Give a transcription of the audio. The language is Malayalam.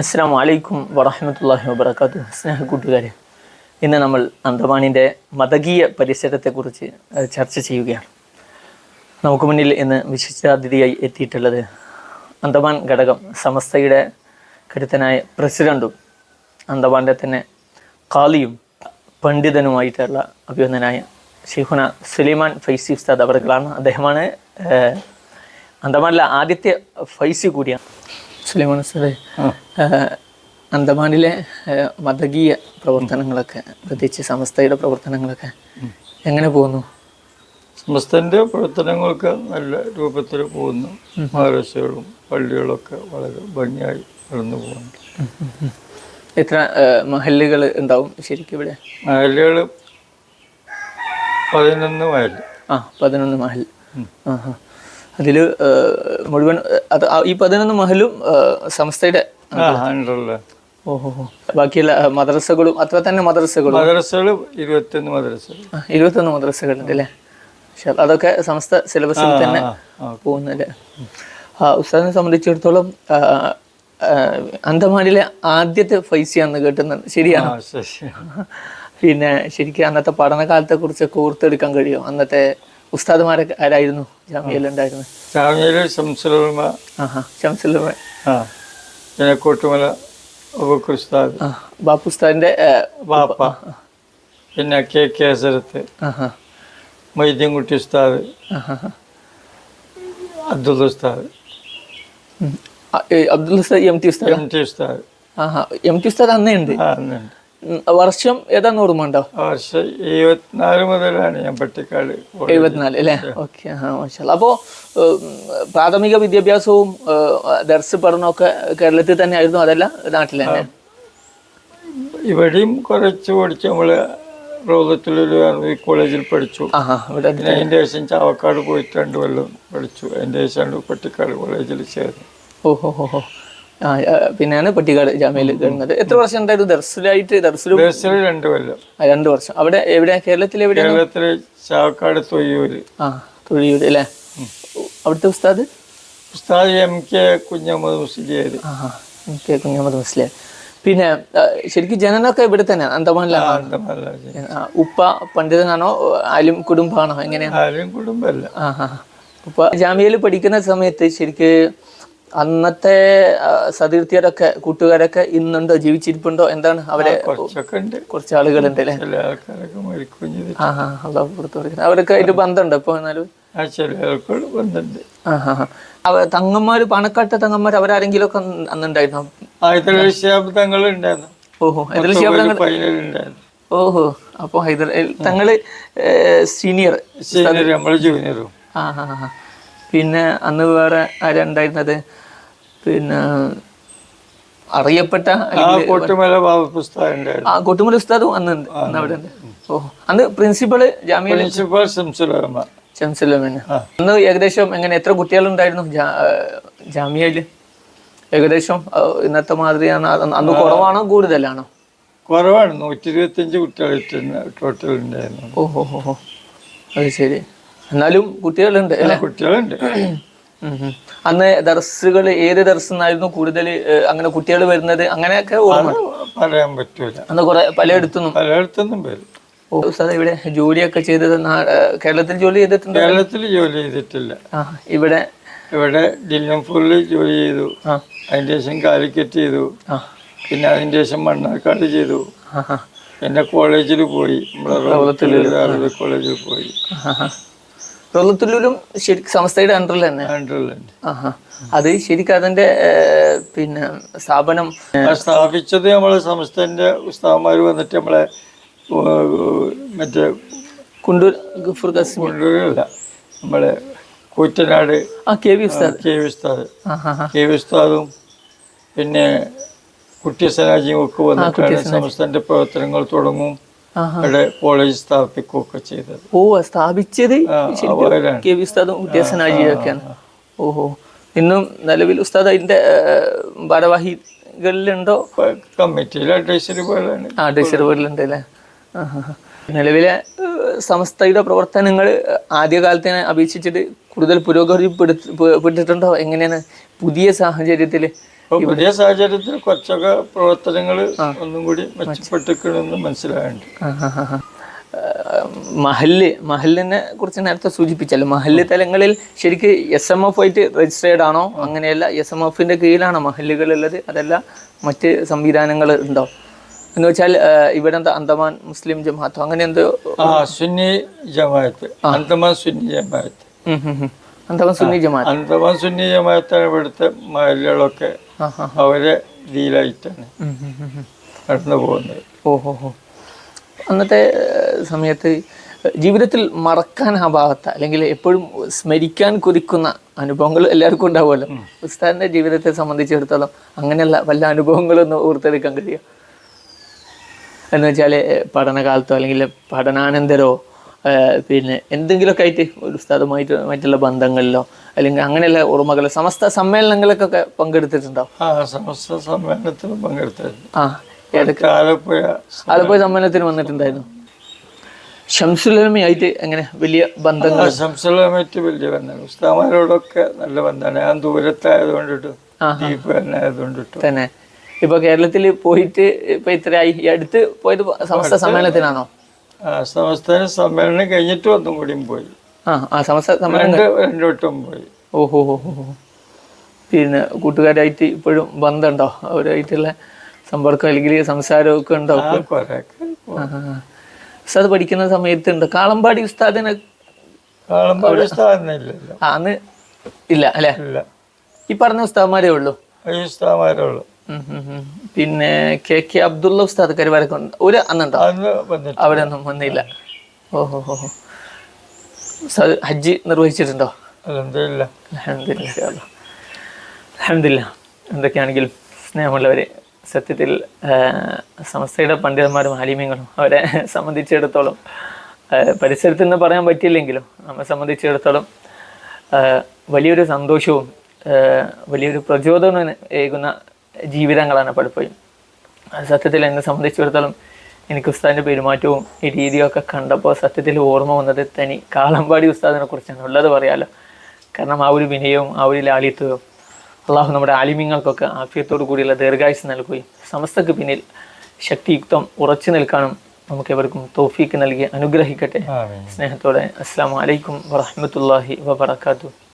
അസ്സാം വലൈക്കും വറഹമത്തല്ലാഹി വബർക്കാത്തു സ്നേഹ കൂട്ടുകാരെ ഇന്ന് നമ്മൾ അന്തമാനിന്റെ മതകീയ പരിസരത്തെക്കുറിച്ച് ചർച്ച ചെയ്യുകയാണ്. നമുക്ക് മുന്നിൽ ഇന്ന് വിശിഷ്ടാതിഥിയായി എത്തിയിട്ടുള്ളത് അന്തമാൻ ഘടകം സമസ്തയുടെ കരുത്തനായ പ്രസിഡന്റും അന്തമാന്റെ തന്നെ കാളിയും പണ്ഡിതനുമായിട്ടുള്ള അഭിനന്ദനായ ഷെയ്ഖുന സുലൈമാൻ ഫൈസി ഉസ്താദ് അവർകളാണ് അദ്ദേഹമാണ് അന്തമാനിലെ ആദ്യത്തെ ഫൈസി കൂടിയാണ്. സുലൈമാൻ സാറേ അന്തമാനിലെ മതകീയ പ്രവർത്തനങ്ങളൊക്കെ പ്രത്യേകിച്ച് സമസ്തയുടെ പ്രവർത്തനങ്ങളൊക്കെ എങ്ങനെ പോകുന്നു? സമസ്തന്റെ പ്രവർത്തനങ്ങളൊക്കെ നല്ല രൂപത്തിൽ പോകുന്നു. മദ്രസകളും പള്ളികളൊക്കെ വളരെ ഭംഗിയായി നടന്നു പോകുന്നു എത്ര മഹല്ലുകൾ ഉണ്ടാവും ശരിക്കും ഇവിടെ? മഹല്ലുകൾ പതിനൊന്ന് മഹൽ ആ പതിനൊന്ന് മഹൽ ആഹാ. അതിൽ മുഴുവൻ അത് ഈ പതിനൊന്ന് മഹലും സംസ്ഥയുടെ ഓഹോ ബാക്കിയുള്ള മദ്രസകളും അത്ര തന്നെ മദ്രസകളും. മദ്രസകളും ഇരുപത്തൊന്ന് മദ്രസകൾ ഇരുപത്തൊന്ന് മദ്രസകളുണ്ട് അല്ലേ? അതൊക്കെ സംസ്ഥ സിലബസിൽ തന്നെ പോകുന്നല്ലേ? ആ ഉസ്താദിനെ സംബന്ധിച്ചിടത്തോളം അന്തമാനിലെ ആദ്യത്തെ ഫൈസിയാന്ന് കേട്ടുന്നത് ശരിയാണ്? പിന്നെ ശരിക്കും അന്നത്തെ പഠനകാലത്തെ കുറിച്ച് ഓർത്തെടുക്കാൻ കഴിയും അന്നത്തെ ഉസ്താദുമാരൊക്കെ ആരായിരുന്നു? ജാമ്യയിലുണ്ടായിരുന്നത് ജാമ്യയിലെ ശംസുലമ. ആ. പിന്നെ കോട്ടുമല ഉസ്താദ് ബാപ്പു. ഉസ്താദിന്റെ ബാപ്പ പിന്നെ കെ കെ ഹസരത്ത്. ആഹാ. മൈദ്യൻകുട്ടി ഉസ്താദ്. Abdul Ustad. Abdul Ustad M T Ustad? M T Ustad. M T Ustad അന്നേ ഉണ്ട്. അന്നുണ്ട് വർഷം ഏതാന്ന് ഓർമ്മ ഉണ്ടോ? വർഷം എഴുപത്തിനാല് മുതലാണ് ഞാൻ പട്ടിക്കാട്. എഴുപത്തിനാല് അല്ലേ? ഓക്കെ ആ മാഷാ അപ്പോൾ പ്രാഥമിക വിദ്യാഭ്യാസവും ദർശ ദർസ് പഠനമൊക്കെ കേരളത്തിൽ തന്നെ ആയിരുന്നു അതല്ല നാട്ടിൽ തന്നെ? ഇവിടെയും കുറച്ച് പഠിച്ചു നമ്മൾ റോദത്തിലൊരു അറബി കോളേജിൽ പഠിച്ചു. പിന്നെ അതിന്റെ ശേഷം ചാവക്കാട് പോയിട്ട് രണ്ട് കൊല്ലം പഠിച്ചു. അതിന്റെ ശേഷം പട്ടിക്കാട് കോളേജിൽ ചേർന്നു ഓഹോ ഹോ ഹോ. ആ പിന്നെയാണ് പട്ടിക്കാട് ജാമ്യയിൽ കിടന്നത് എത്ര വർഷം ഉണ്ടായിരുന്നു? ദർസിലായിട്ട് ദർസിലും രണ്ട് കൊല്ലം. രണ്ട് വർഷം. അവിടെ എവിടെയാ? കേരളത്തിൽ എവിടെയാണ്? കേരളത്തിലെ ചാവക്കാട് തൊയ്യൂര് ആ തൊഴിയൂര് അല്ലേ? അവിടുത്തെ ഉസ്താദ്? ഉസ്താദ് എം കെ കുഞ്ഞമ്മദ് മുസ്ലിയാര്. ആ എം കെ കുഞ്ഞമ്മദ് മുസ്ലിം പിന്നെ ശരിക്കും ജനനമൊക്കെ ഇവിടെ തന്നെ അന്തമാനിലാണ്? ഉപ്പ പണ്ഡിതനാണോ? ആലും കുടുംബമാണോ? എങ്ങനെയാണ് ആലും കുടുംബമല്ല. ആ. ഉപ്പ ജാമ്യയിൽ പഠിക്കുന്ന സമയത്ത് ശരിക്ക് അന്നത്തെ സതീർത്ഥിയരൊക്കെ കൂട്ടുകാരൊക്കെ ഇന്നുണ്ടോ? ജീവിച്ചിരിപ്പുണ്ടോ? എന്താണ് അവരെ കുറച്ച് ആളുകളുണ്ട് അല്ലേ? അവരൊക്കെ അതിന്റെ ബന്ധമുണ്ടോ ഇപ്പോൾ എന്നാലും? ബന്ധമുണ്ട്. അവ തങ്ങന്മാര് പണക്കാട്ട തങ്ങന്മാർ അവരാരെങ്കിലും ഒക്കെ അന്നുണ്ടായിരുന്നോ? ഉണ്ടായിരുന്നു ഓഹോ അപ്പൊ ഓഹോ ഹൈദർ തങ്ങൾ സീനിയർ സീനിയർ നമ്മൾ ജൂനിയറും. ആ ഹാ ആ. പിന്നെ അന്ന് വേറെ ആരാ ഉണ്ടായിരുന്നത്? പിന്നെ അറിയപ്പെട്ട ആ കൊട്ടുമല ഉസ്താദും അന്ന് അന്ന് അവിടെ ഉണ്ട്. ഓഹോ അന്ന് പ്രിൻസിപ്പൾ ജാമ്യ പ്രിൻസിപ്പൽ ശംസുലമ ശംസുലമന് അന്ന് ഏകദേശം എങ്ങനെ എത്ര കുട്ടികളുണ്ടായിരുന്നു ജാമ്യയിൽ? ഏകദേശം ഇന്നത്തെ മാതിരിയാണ് അന്ന് കുറവാണോ കൂടുതലാണോ? കുറവാണ്. നൂറ്റി ഇരുപത്തഞ്ച് കുട്ടികൾ ടോട്ടൽ ഉണ്ടായിരുന്നു ഓഹോ അത് ശരി. എന്നാലും കുട്ടികളുണ്ട് കുട്ടികളുണ്ട്. അന്ന് ദർസുകൾ ഏത് ദർസെന്നായിരുന്നു കൂടുതൽ അങ്ങനെ കുട്ടികൾ വരുന്നത്? അങ്ങനെയൊക്കെ പറയാൻ പറ്റൂല. അന്ന് കുറെ പലയിടത്തുനിന്നും? പലയിടത്തുനിന്നും വരും. സാർ ഇവിടെ ജോലിയൊക്കെ ചെയ്തത് കേരളത്തിൽ ജോലി ചെയ്തിട്ടുണ്ട്? കേരളത്തിൽ ജോലി ചെയ്തിട്ടില്ല. ഇവിടെ? ഇവിടെ ഡില്ലംപൂരിൽ ജോലി ചെയ്തു. അതിന്റെ ശേഷം കാലിക്കറ്റ് ചെയ്തു. പിന്നെ അതിന്റെ ശേഷം മണ്ണാർക്കാട് ചെയ്തു. പിന്നെ കോളേജിൽ പോയി. നമ്മളെ കോളേജിൽ പോയി. കേരളത്തിലും ശരിക്കും സംസ്ഥയുടെ അണ്ടറിൽ തന്നെ. അത് ശരിക്കും അതിന്റെ പിന്നെ സ്ഥാപനം സ്ഥാപിച്ചത് നമ്മളെ സംസ്ഥാനന്റെ ഉസ്താവന്മാർ വന്നിട്ട് നമ്മളെ മറ്റേ കുണ്ടൂർ ഗഫൂർ കൊണ്ടൂരല്ല നമ്മളെ Koottanad. K V Ustad. K V Ustad. K V ഉസ്താദും പിന്നെ കുട്ടി സനാജിയും ഒക്കെ വന്നിട്ടാണ് സമസ്തന്റെ പ്രവർത്തനങ്ങൾ തുടങ്ങും. അവിടെ കോളേജ് സ്ഥാപിക്കുകയൊക്കെ ചെയ്തത്. ഓ സ്ഥാപിച്ചത് കെ വി ഉസ്താദും ഉദ്ദേശനാജിയൊക്കെയാണ് ഓഹോ. ഇന്നും നിലവിൽ ഉസ്താദ് അതിന്റെ ഭാരവാഹികളിലുണ്ടോ? കമ്മിറ്റിയിലെ അഡ്വൈസറി പോലാണ് അഡ്വൈസറി ഡിസർവറിലുണ്ട് അല്ലേ? നിലവിലെ സംസ്ഥയുടെ സമസ്തയുടെ പ്രവർത്തനങ്ങൾ ആദ്യകാലത്തിനെ അപേക്ഷിച്ചിട്ട് കൂടുതൽ പുരോഗതി പെടുത്തിട്ടുണ്ടോ എങ്ങനെയാണ് പുതിയ സാഹചര്യത്തിൽ പുതിയ സാഹചര്യത്തിൽ കുറച്ചൊക്കെ പ്രവർത്തനങ്ങൾ ഒന്നും കൂടി മെച്ചപ്പെട്ടിരിക്കണമെന്ന് മനസ്സിലായുണ്ട് മഹല്ല് മഹലിനെ കുറിച്ച് നേരത്തെ സൂചിപ്പിച്ചല്ലോ. മഹല്ല് തലങ്ങളിൽ ശരിക്ക് എസ് എം എഫ് ആയിട്ട് രജിസ്റ്റേർഡ് ആണോ? അങ്ങനെയല്ല എസ് എം എഫിന്റെ കീഴിലാണോ മഹല്ലുകളുള്ളത്? അതല്ല മറ്റ് സംവിധാനങ്ങൾ ഉണ്ടോ? എന്ന് വെച്ചാൽ ഇവിടെ എന്താ അന്തമാൻ മുസ്ലിം ജമാഅത്തോ? അങ്ങനെ എന്തോ സുന്നി ജമാഅത്ത്. അന്തമാൻ സുന്നി ജമാഅത്ത്. അന്തമാൻ സുന്നി ജമാഅത്ത്. അന്തമാൻ സുന്നി ജമാഅത്താണ് ഇവിടുത്തെ ആ അവരെ ഡീലായിട്ടാണ്. നടന്നു പോകുന്നത്. ഓഹോ ഹോ അന്നത്തെ സമയത്ത് ജീവിതത്തിൽ മറക്കാൻ ആവാത്ത അല്ലെങ്കിൽ എപ്പോഴും സ്മരിക്കാൻ കൊതിക്കുന്ന അനുഭവങ്ങൾ എല്ലാവർക്കും ഉണ്ടാവുമല്ലോ. ഉസ്താദിന്റെ ജീവിതത്തെ സംബന്ധിച്ചിടത്തോളം അങ്ങനെയുള്ള വല്ല അനുഭവങ്ങളൊന്നും ഓർത്തെടുക്കാൻ കഴിയുക. എന്ന് വെച്ചാൽ പഠനകാലത്തോ അല്ലെങ്കിൽ പഠനാനന്തരോ പിന്നെ എന്തെങ്കിലുമൊക്കെ ആയിട്ട് ഒരു ഉസ്താദുമായിട്ട് മറ്റുള്ള ബന്ധങ്ങളിലോ അല്ലെങ്കിൽ അങ്ങനെയുള്ള ഓർമ്മകൾ സമസ്ത സമ്മേളനങ്ങളൊക്കെ പങ്കെടുത്തിട്ടുണ്ടോ ആ സമസ്ത സമ്മേളനത്തിൽ പങ്കെടുത്തത് ആ ഏതൊക്കെ? ആലപ്പുഴ ആലപ്പുഴ സമ്മേളനത്തിന് വന്നിട്ടുണ്ടായിരുന്നു. ഷംസുലമയായിട്ട് എങ്ങനെ വലിയ ബന്ധങ്ങൾ? ശംസലമായിട്ട് വലിയ ബന്ധങ്ങൾ. ഉസ്താമാരോടൊക്കെ നല്ല ബന്ധമാണ്. ഞാൻ ദൂരത്തായതുകൊണ്ടിട്ട് ദ്വീപ് തന്നെ ആയതുകൊണ്ടിട്ട് തന്നെ. ഇപ്പൊ കേരളത്തിൽ പോയിട്ട് ഇപ്പൊ ഇത്രയായി. ഈ അടുത്ത് പോയത് സമസ്ത സമ്മേളനത്തിനാണോ? സംസ്ഥാന സമ്മേളനം കഴിഞ്ഞിട്ട് ഒന്നും കൂടിയും പോയി. ആ ആ സമ്മേളനം പോയി. ഓഹോ ഹോ ഹോ ഹോ. പിന്നെ കൂട്ടുകാരായിട്ട് ഇപ്പോഴും ബന്ധമുണ്ടോ? അവരായിട്ടുള്ള സമ്പർക്കം അല്ലെങ്കിൽ സംസാരമൊക്കെ ഉണ്ടോ. ഉസ്താദ് പഠിക്കുന്ന സമയത്ത് ഉണ്ട്? കാളമ്പാടി ഉസ്താദിനെ കാളമ്പാടി അന്ന് ഇല്ല അല്ലേ? ഈ പറഞ്ഞ ഉസ്താദ്മാരേ ഉള്ളൂ. ഈ ഉസ്താമാരുള്ളൂ ഉം ഉം ഉം. പിന്നെ കെ കെ അബ്ദുള്ള ഉസ്താദ് കരുവാരൊക്കെ ഒരു അന്നുണ്ടോ? അന്ന് ഒന്നും വന്നില്ല. ഓഹോ ഹോ ഉസ്താദ് ഹജ്ജ് നിർവഹിച്ചിട്ടുണ്ടോ? അലഹമില്ല എന്തൊക്കെയാണെങ്കിലും സ്നേഹമുള്ളവരെ സത്യത്തിൽ സമസ്തയുടെ പണ്ഡിതന്മാരും ആലിമ്യങ്ങളും അവരെ സംബന്ധിച്ചിടത്തോളം പരിസരത്ത് നിന്ന് പറയാൻ പറ്റിയില്ലെങ്കിലും നമ്മെ സംബന്ധിച്ചിടത്തോളം വലിയൊരു സന്തോഷവും വലിയൊരു പ്രചോദനം ഏകുന്ന ജീവിതങ്ങളാണ് പലപ്പോഴും. സത്യത്തിൽ എന്നെ സംബന്ധിച്ചിടത്തോളം എനിക്ക് ഉസ്താദിന്റെ പെരുമാറ്റവും ഈ രീതിയും ഒക്കെ കണ്ടപ്പോൾ സത്യത്തിൽ ഓർമ്മ വന്നത് തനി കാളമ്പാടി ഉസ്താദിനെ കുറിച്ചാണ്. ഉള്ളത് പറയാലോ. കാരണം ആ ഒരു വിനയവും ആ ഒരു ലാളിത്വവും അള്ളാഹു നമ്മുടെ ആലിമ്യങ്ങൾക്കൊക്കെ ആഫിയത്തോടു കൂടിയുള്ള ദീർഘായുസ് നൽകുകയും സമസ്തക്ക് പിന്നിൽ ശക്തിയുക്തം ഉറച്ചു നിൽക്കാനും നമുക്ക് എവർക്കും തോഫീക്ക് നൽകി അനുഗ്രഹിക്കട്ടെ. സ്നേഹത്തോടെ അസ്സാം വലൈക്കും വറഹമത്തല്ലാഹി വബർക്കാത്തു